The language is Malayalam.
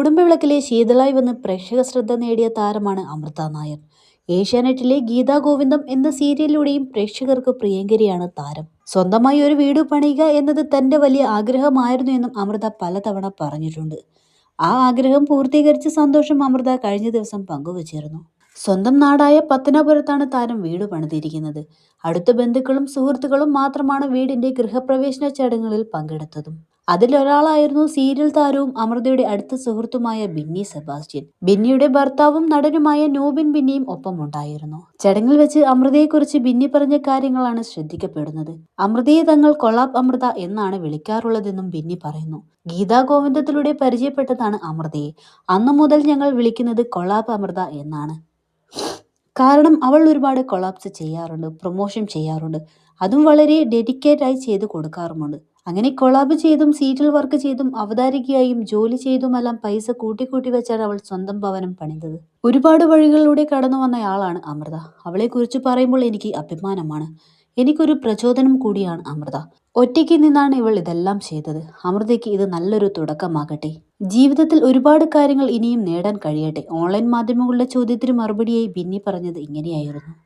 കുടുംബവിളക്കിലെ ശീതളായി വന്ന് പ്രേക്ഷക ശ്രദ്ധ നേടിയ താരമാണ് അമൃത നായർ. ഏഷ്യാനെറ്റിലെ ഗീതാ ഗോവിന്ദം എന്ന സീരിയലിലൂടെയും പ്രേക്ഷകർക്ക് പ്രിയങ്കരിയാണ് താരം. സ്വന്തമായി ഒരു വീട് പണിയുക എന്നത് തന്റെ വലിയ ആഗ്രഹമായിരുന്നു എന്നും അമൃത പലതവണ പറഞ്ഞിട്ടുണ്ട്. ആ ആഗ്രഹം പൂർത്തീകരിച്ച സന്തോഷം അമൃത കഴിഞ്ഞ ദിവസം പങ്കുവച്ചിരുന്നു. സ്വന്തം നാടായ പത്തനാപുരത്താണ് താരം വീട് പണിതിരിക്കുന്നത്. അടുത്ത ബന്ധുക്കളും സുഹൃത്തുക്കളും മാത്രമാണ് വീടിന്റെ ഗൃഹപ്രവേശന ചടങ്ങുകളിൽ പങ്കെടുത്തതും. അതിലൊരാളായിരുന്നു സീരിയൽ താരവും അമൃതയുടെ അടുത്ത സുഹൃത്തുമായ ബിന്നി സെബാസ്റ്റ്യൻ. ബിന്നിയുടെ ഭർത്താവും നടനുമായ നോബിൻ ബിന്നിയും ഒപ്പമുണ്ടായിരുന്നു. ചടങ്ങിൽ വെച്ച് അമൃതയെക്കുറിച്ച് ബിന്നി പറഞ്ഞ കാര്യങ്ങളാണ് ശ്രദ്ധിക്കപ്പെടുന്നത്. അമൃതയെ തങ്ങൾ കൊളാബ് അമൃത എന്നാണ് വിളിക്കാറുള്ളതെന്നും ബിന്നി പറയുന്നു. ഗീതാ ഗോവിന്ദത്തിലൂടെ പരിചയപ്പെട്ടതാണ് അമൃതയെ. അന്നു മുതൽ ഞങ്ങൾ വിളിക്കുന്നത് കൊളാബ് അമൃത എന്നാണ്. കാരണം അവൾ ഒരുപാട് കൊളാപ്സ് ചെയ്യാറുണ്ട് പ്രൊമോഷൻ ചെയ്യാറുണ്ട്. അതും വളരെ ഡെഡിക്കേറ്റ് ആയി ചെയ്ത് കൊടുക്കാറുമുണ്ട്. അങ്ങനെ കൊളാബ് ചെയ്തും സീറ്റിൽ വർക്ക് ചെയ്തും അവതാരികയായും ജോലി ചെയ്തുമെല്ലാം പൈസ കൂട്ടിക്കൂട്ടി വെച്ചാണ് അവൾ സ്വന്തം ഭവനം പണിതത്. ഒരുപാട് വഴികളിലൂടെ കടന്നു വന്നയാളാണ് അമൃത. അവളെക്കുറിച്ച് പറയുമ്പോൾ എനിക്ക് അഭിമാനമാണ്. എനിക്കൊരു പ്രചോദനം കൂടിയാണ് അമൃത. ഒറ്റയ്ക്ക് നിന്നാണ് ഇവൾ ഇതെല്ലാം ചെയ്തത്. അമൃതയ്ക്ക് ഇത് നല്ലൊരു തുടക്കമാകട്ടെ. ജീവിതത്തിൽ ഒരുപാട് കാര്യങ്ങൾ ഇനിയും നേടാൻ കഴിയട്ടെ. ഓൺലൈൻ മാധ്യമങ്ങളുടെ ചോദ്യത്തിന് മറുപടിയായി ബിന്നി പറഞ്ഞത് ഇങ്ങനെയായിരുന്നു.